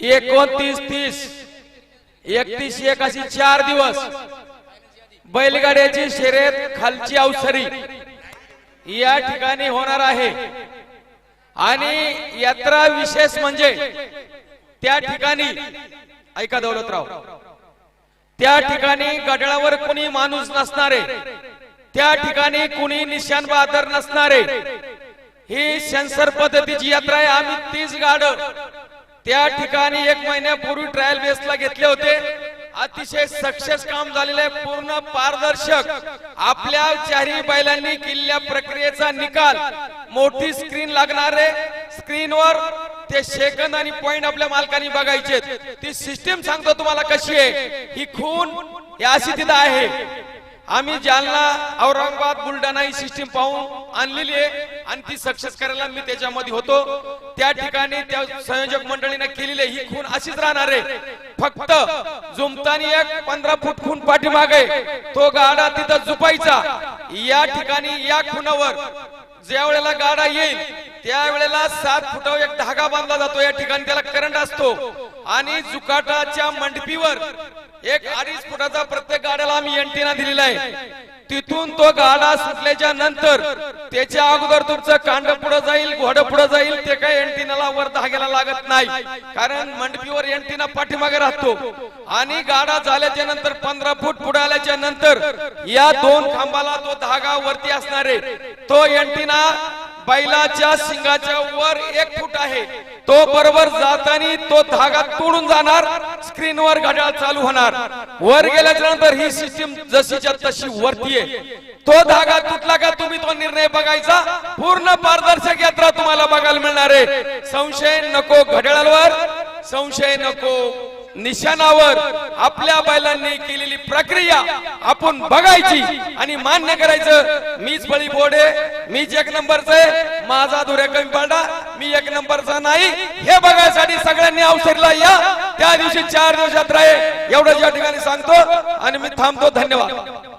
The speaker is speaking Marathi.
एकोणतीस तीस एकतीस एक अशी चार दिवस. बैलगाड्याची शर्यत खालची अवसरी. या ठिकाणी होणार आहे. आणि यात्रा विशेष म्हणजे त्या ठिकाणी ऐका दौलतराव त्या ठिकाणी गडळावर कुणी माणूस नसणारे त्या ठिकाणी कुणी निशाण बहादर नसणारे ही सेन्सर पद्धतीची यात्रा आहे. आम्ही तीस गाड त्या ठिकाणी एक महिन्यापूर्वी ट्रायल बेसला घेतले होते. अतिशय सक्सेस काम झालेलं आहे पूर्ण पारदर्शक. आपल्या चारही बैलांनी किल्ल्या प्रक्रियेचा निकाल. मोठी स्क्रीन लागणार आहे. स्क्रीनवर ते सेकंद आणि पॉइंट आपल्या मालकांनी बघायचे ती सिस्टीम सांगतो तुम्हाला कशी आहे. ही खून या अशी तिथं आहे. आम्ही जालना औरंगाबाद बुलढाणा ही सिस्टीम पाहून आणलेली आहे. आणि ती सक्सेस करायला मी त्याच्यामध्ये होतो. त्या ठिकाणी त्या संयोजक मंडळीने केलेली आहे. ही खून अशीच राहणार आहे. फक्त जुमतानी एक पंधरा फूट खून पाठीमागे तो गाडा तिथं झुपायचा. या ठिकाणी या खुनावर ज्या वेळेला गाडा येईल त्यावेळेला सात फुटावर एक धागा बांधला जातो. या ठिकाणी त्याला करंट असतो. आणि जुकाटाच्या मंडपीवर एक अडीच फुटाचा प्रत्येक गाड्याला आम्ही एंटीना दिलेला आहे. तिथून तो गाडा सुटल्याच्या नंतर त्याच्या अगोदर तुमचं कांड पुढे जाईल घोडं पुढे जाईल ते काही एंटीनाला वर धाग्याला लागत नाही. कारण मंडपीवर एंटीना पाठीमागे राहतो. आणि गाडा झाल्याच्यानंतर पंधरा फूट पुढे आल्याच्यानंतर या दोन खांबाला तो धागा वरती असणार आहे तो एंटीना बैलाच्या शिंगाच्या वर एक फूट आहे. तो बरोबर जातानी तो धागा तोडून जाणार स्क्रीनवर घड्याळ चालू होणार. वर गेल्याच्यानंतर ही सिस्टीम जशीच्या तशी वरती आहे. तो धागा तुटला का तुम्ही तो निर्णय बघायचा? पूर्ण पारदर्शक यात्रा तुम्हाला बघायला मिळणार आहे. संशय नको घड्याळावर संशय नको निशाणावर आपल्या बैलांनी केलेली प्रक्रिया आपण बघायची आणि मान्य करायचं मीच बळी बोडे मीच एक नंबरच आहे माझा धुऱ्या कमी पडला मी एक नंबरचा नाही. हे बघायसाठी सगळ्यांनी अवसरला या. त्या दिवशी चार दिवस यात्रा आहे. एवढं या ठिकाणी सांगतो आणि मी थांबतो. धन्यवाद.